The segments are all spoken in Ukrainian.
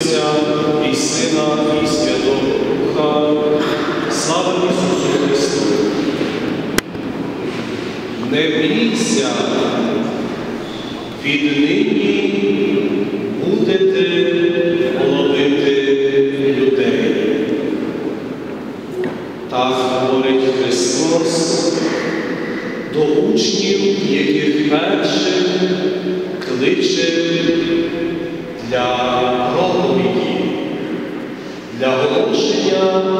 І Сина, і Святого Духа, слава Ісусу Христу. Не бійся, віднині будете ловити людей. Так говорить Христос до учнів, яких перших кличе для Krishna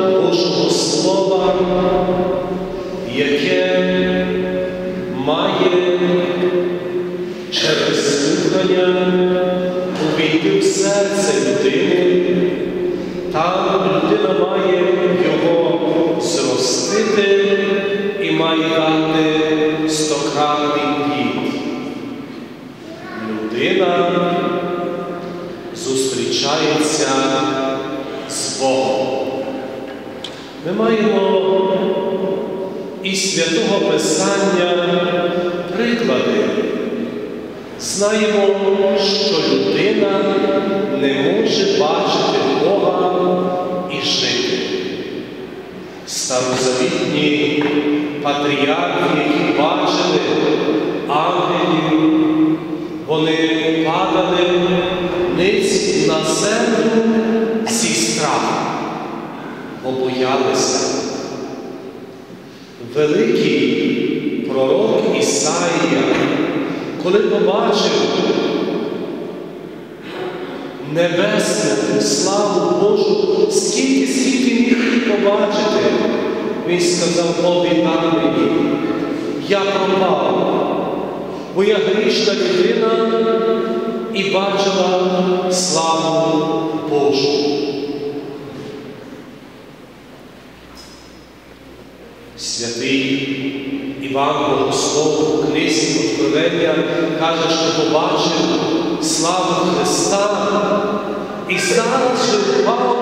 Знаємо, що людина не може бачити Бога і жити. Старозавітні патріархи, які бачили ангелів, вони падали ниць на землю зі страху, бо боялися. Великий пророк Ісаїя, коли побачив небесну славу Божу, скільки, скільки міг її побачити, він сказав, обітай мені, я пропав, бо я грішна людина і бачила славу Божу. Святий Іван Богослов у книзі Откровення каже, що побачив славу Христа і зараз же впав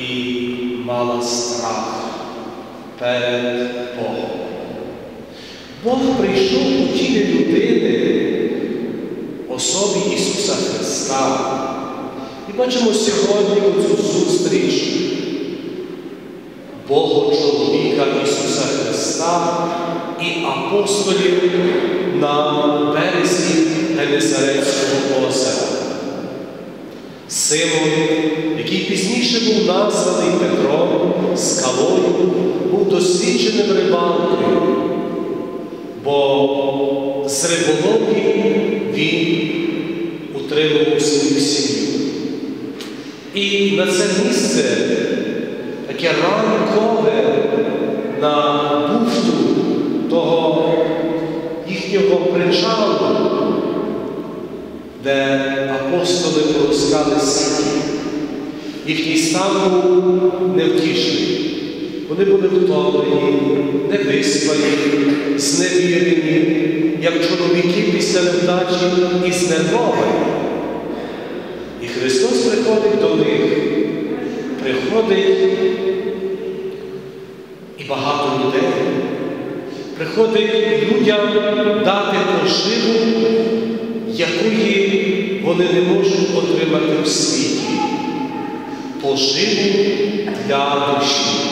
і мала страх перед Богом. Бог прийшов у тілі людини особі Ісуса Христа. І бачимо сьогодні цю зустріч Бога чоловіка Ісуса Христа і апостолів на березі Генезарецького озера. Симон, який пізніше був названий Петром скалою, був досвідченим рибалкою, бо з риболовлі він утримував свою сім'ю. І на це місце таке ранкове на буфту того їхнього причалу, де апостоли полоскали сіті. Їхній стан був невтішний. Вони були втомлені, невиспані, зневірені, як чоловіки після невдачі і знервовані. І Христос приходить до них, приходить і багато людей. Приходить людям дати поживу, якої вони не можуть отримати в світі. Поживу для душі.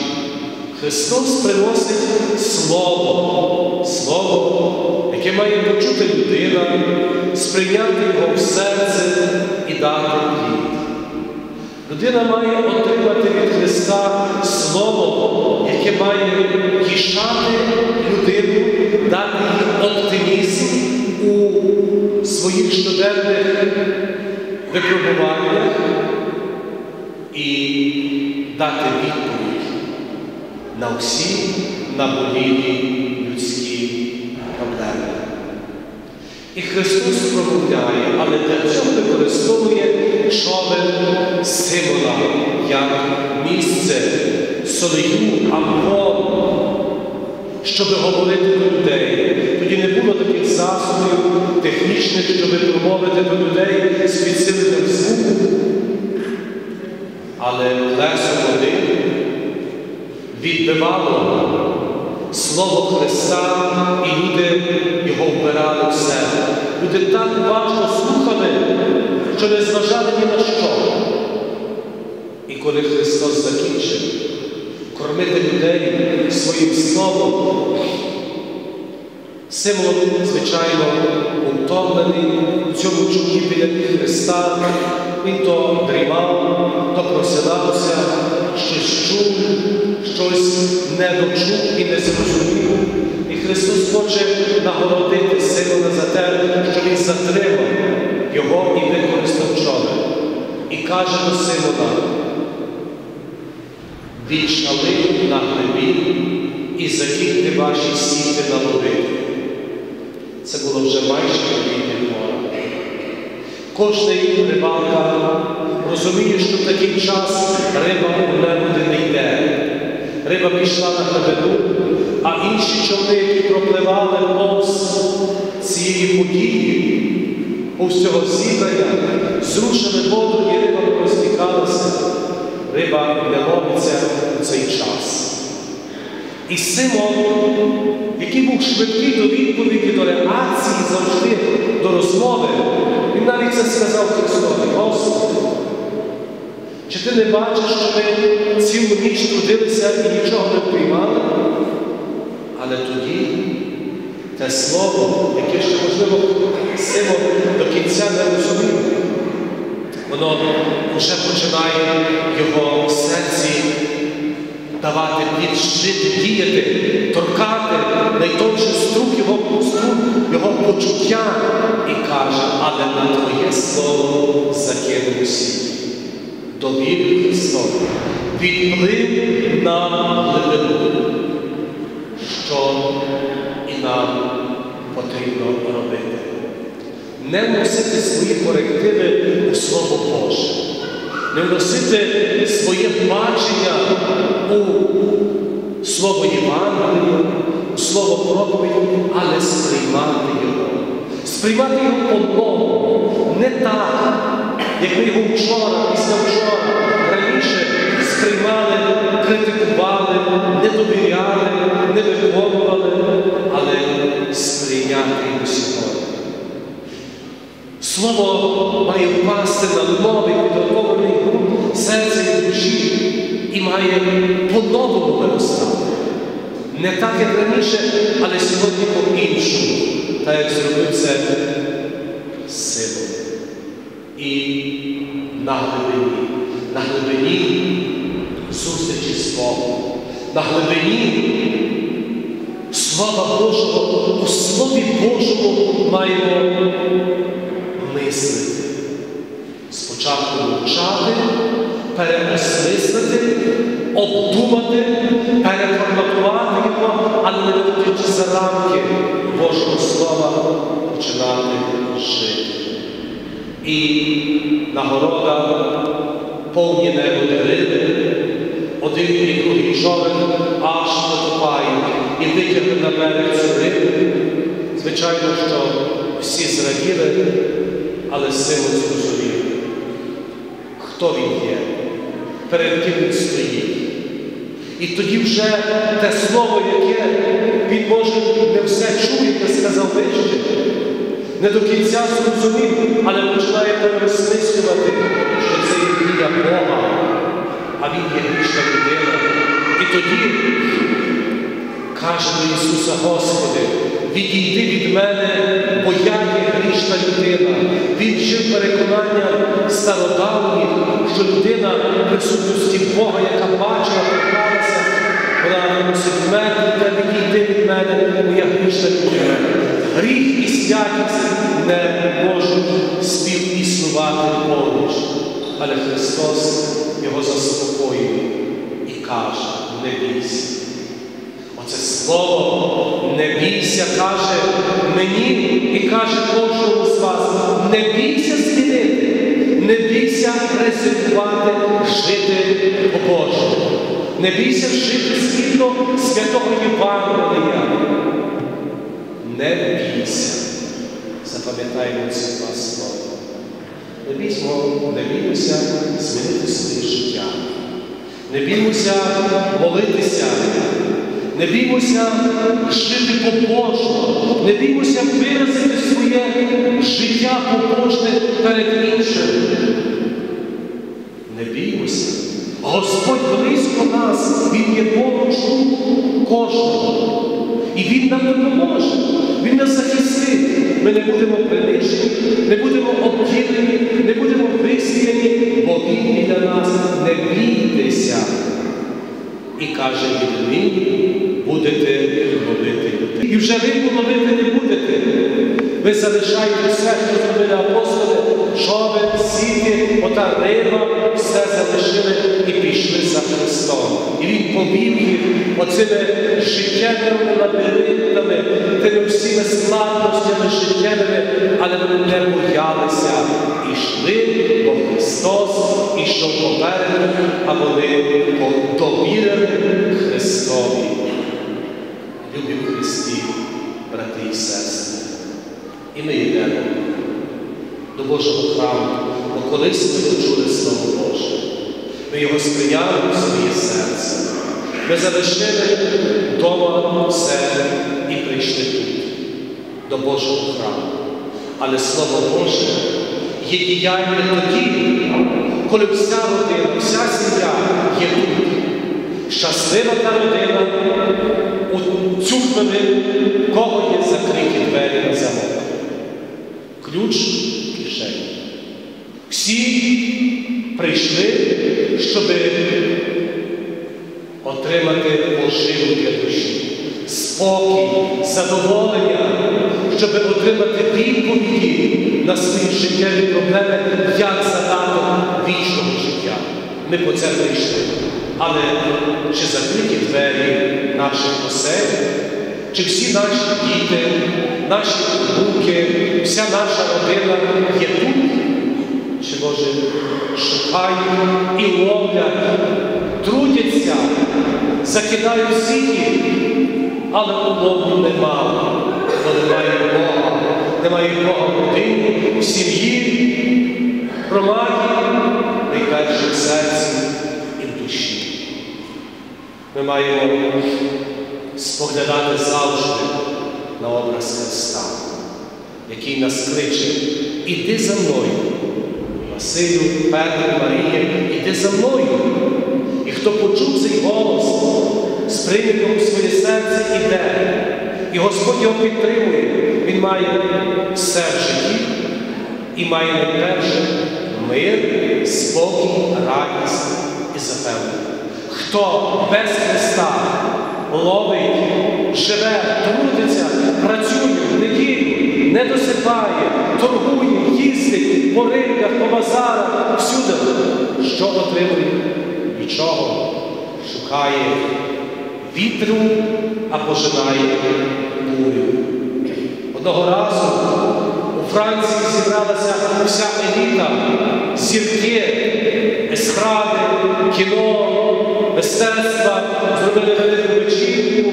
Христос приносить Слово, Слово, яке має почути людина, сприйняти його в серце і дати плід. Людина має отримати від Христа Слово, яке має тішати людину, дати їй оптимізм у своїх щоденних випробуваннях і дати відповідь на всі наболілі людські проблеми. І Христос промовляє, але для цього використовує човен Симона як місце солею або щоб говорити до людей. Тоді не було таких засобів технічних, щоб промовити до людей з підсиленням звуку. Але плесо води відбивало Слово Христа, і люди його вбирали в себе. Люди так уважно слухали, що не зважали ні на що. І коли Христос закінчив кормити людей своїм словом, Симон, звичайно, утомлений у цьому чуді біля Христа, він то дрімав, то просинався, щось чув, щось не дочув і не зрозумів. І Христос хоче нагородити Симона за те, що Він затримав його і використав човен. І каже до Симона, відчали на хлебі і закиньте ваші сіти на води. Це було вже майже пора. Кожний рибалка розуміє, що в такий час риба у небуди не йде. Риба пішла на глибину, а інші човни, які пропливали повз цієї події, повз цього зібрання, зрушили воду і риба розтікалася. Риба не ловиться у цей час. І Симон, який був швидкий до відповіді, до реакції завжди до розмови, він навіть це сказав Христові, Господи, чи ти не бачиш, що ми цілу ніч трудилися і нічого не впіймали? Але тоді те слово, яке ще, можливо, Симон до кінця не розумів, воно вже починає його в серці давати плід, жити, діяти, торкати найтонший струк його, струк його почуття і каже, але на Твоє слово закинувся. Довір Христові, відплив на глибину, що і нам потрібно робити. Не вносити свої корективи у Слово Боже не вносити своє бачення у Слово Євангелія, у Слово проповіді, але сприймати його. Сприймати його по-новому, не так, як ми його вчора, після вчора, раніше сприймали, критикували, не довіряли, не виконували, але сприйняти його сьогодні. Слово має впасти на новий підготовлений серця і душі і має по-новому виростати. Не так, як раніше, але сьогодні по-іншому, так як зробив це силою. І на глибині, на глибині зустрічі з Богом, на глибині Слова Божого, у Слові Божому маємо мислити. Спочатку мовчати, переосмислити, обдумати, переформатувати його, але не виходячи за рамки Божого Слова, починати жити. І нагорода повні небо риби, один і другий човен аж потопають і витягли на берег рибу. Звичайно, що всі зраділи, але Симон зрозумів, хто він є, перед ким він стоїть. І тоді вже те слово, яке він може не все чує, не сказав вище, не до кінця зрозумів, але починає пересмислювати, що це є Бога, а він є грішна людина. І тоді каже до Ісуса, Господи, відійди від мене, бо я є грішна людина. Він вчив переконання стародавніх, що людина присутності Бога, яка бачила, торкалася, вона мусить вмерти, відійти від мене, бо я грішна людина. Гріх і святість не можуть співіснувати поруч. Але Христос його заспокоює і каже, не бійся. Оце слово бійся, каже мені і каже кожному з вас, не бійся змінити, не бійся ризикувати жити по-божому. Не бійся жити згідно святого Євангелія. Не бійся. Запам'ятаємо ці два слова. Не біймо, не біймося змінити своє життя. Не біймося молитися, не біймося жити побожно, не біймося виразити своє життя побожне перед іншим. Не біймося. Господь близько нас, Він є поруч кожного. І Він нам допоможе, Він нас захистить. Ми не будемо принижені, не будемо обділені, не будемо висіяні, бо Він біля нас не бійтеся. І каже, будете ловити людей. І вже ви ловити не будете. Ви залишаєте все, що зробили апостоли, човен, сіти, ота риба, все залишили і пішли за Христом. І Він повів їх оцими життєвими лабіринтами, тими всіми складностями життєвими, але вони не боялися. І йшли, бо Христос ішов попереду, а вони довірили Христові. Любі в Христі, брати і сестри. І ми йдемо до Божого храму, бо колись ми почули Слово Боже. Ми його сприйняли в своє серце. Ми залишили вдома все і прийшли тут, до Божого храму. Але Слово Боже є діяльне тоді, коли вся родина, вся сім'я є тут. Щаслива та родина у цю хвилину, кого є закриті двері. Ключ кишені. Всі прийшли, щоб отримати поживу для душі, спокій, задоволення, щоб отримати відповіді на свої життєві проблеми, як задаток вічного життя. Ми по це прийшли. Але чи закриті двері наших осель, чи всі наші діти, наші внуки, вся наша родина є тут? Чи може шукають і ловлять, трудяться, закидають сіті, але улову немає, бо немає Бога, немає Бога в родині, в сім'ї, в громаді, найперше в серці і в душі. Ми маємо споглядати завжди на образ Христа, який нас кличе, іди за мною. Василю, Петро, Марія, іди за мною. І хто почув цей голос, сприйме його в своє серце іде. І Господь його підтримує. Він має все в житті і має найперше мир, спокій, радість і запевнення. Хто без Христа ловить, живе, трудиться, працює неділю, не досипає, торгує, їздить по ринках, по базарах, всюди, що отримує? Нічого. Шукає вітру, а пожинає бурю. Одного разу у Франції зібралася вся еліта, зірки, естради, кіно, мистецтва, зробили велику вечірку.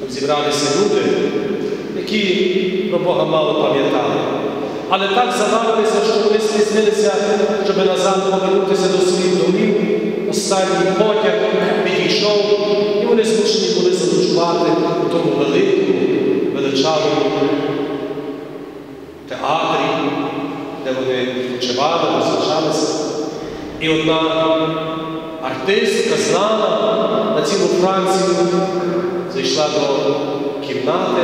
Там зібралися люди, які про Бога мало пам'ятали. Але так забавилися, що вони спізнилися, щоб назад повернутися до своїх домів. Останній потяг підійшов, і вони змушені були заночувати у тому великому, величавому театрі, де вони відпочивали, розважалися. І одна артистка знана на цілу Францію зайшла до кімнати,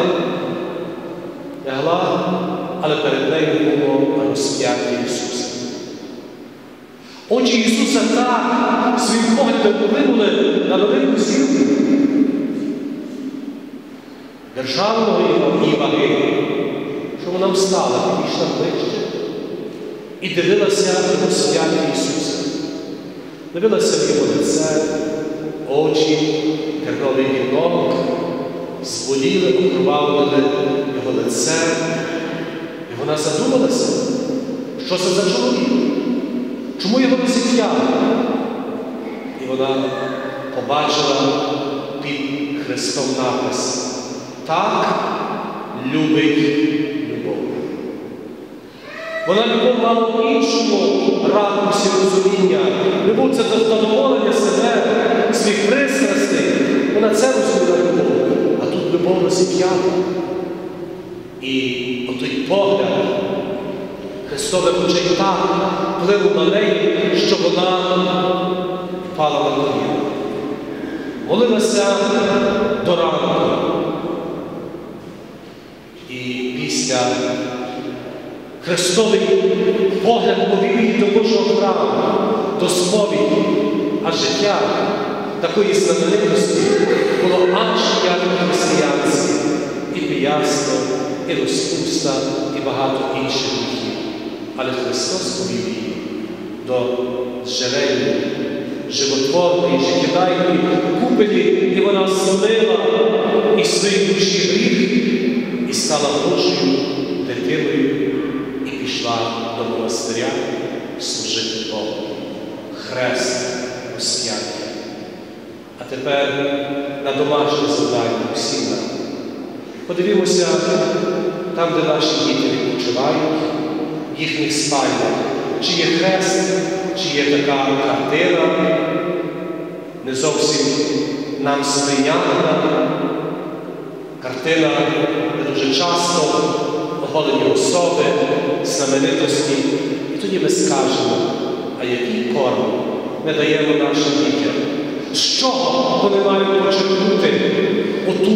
лягла, але перед нею було розп'яття Ісуса. Очі Ісуса так своїм поглядом вплинули на велику зірку державного її ваги, що вона встала, підійшла ближче і дивилася на розп'яття Ісуса. Дивилася в його лице, очі, терновий вінок, зболіли, окровавили його лице. І вона задумалася, що це за чоловік, чому його розіп'яли. І вона побачила під Христом напис Так любить любов. Вона любов мала іншому ракурсі розуміння. Любов це задоволення себе, своїх пристрастей. Вона це розуміла любов. А розіп'ята. І отой погляд Христове очей так вплинув на неї, що вона впала на коліна. Молилася до ранку. І після Христовий погляд повів її до Божого храму, до сповіді, а життя такої знаменитості розпуста, і багато інших гріхів. Але Христос повів її до джерельної, животворної, життєдайної купелі, і вона злила із своєї душі гріх і стала Божою дитиною і пішла до монастиря служити Богу. Хрест розп'яття. А тепер на домашнє завдання усім. Подивімося там, де наші діти відпочивають, їхніх спальнях, чи є хрест, чи є така картина, не зовсім нам сприйнятна. Картина, де дуже часто оголені особи, знаменитості. І тоді ми скажемо, а який корм ми даємо нашим дітям? З чого вони мають почерпнути оту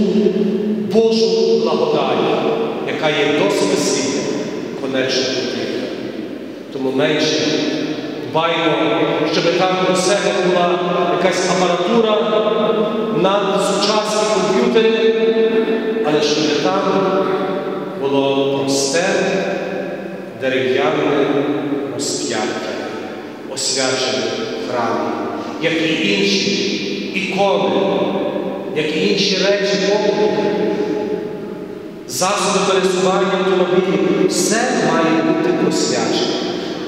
Божу благодать, яка є до спасіння конечна потрібна. Тому менше дбаймо, щоб там у себе була якась апаратура на сучасні комп'ютери, але щоб там було просте дерев'яне розп'яття, освячене храмі, як і інші ікони, як і інші речі побуту, засоби пересування автомобілів, все має бути посвячено.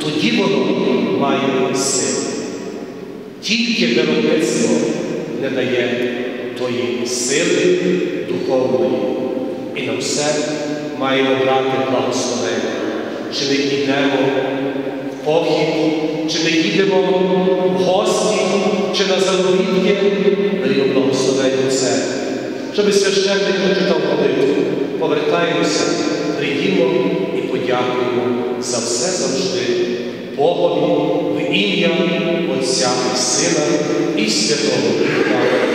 Тоді воно має силу. Тільки виробництво не дає тої сили духовної. І на все маємо брати благословення. Чи ми йдемо в похід, чи ми їдемо в гості, чи на заробітки, даємо благословення церкві. Щоб священник прочитав молитву, повертаємося, прийдімо і подякуємо за все завжди Богові в ім'я Отця і Сина і Святого.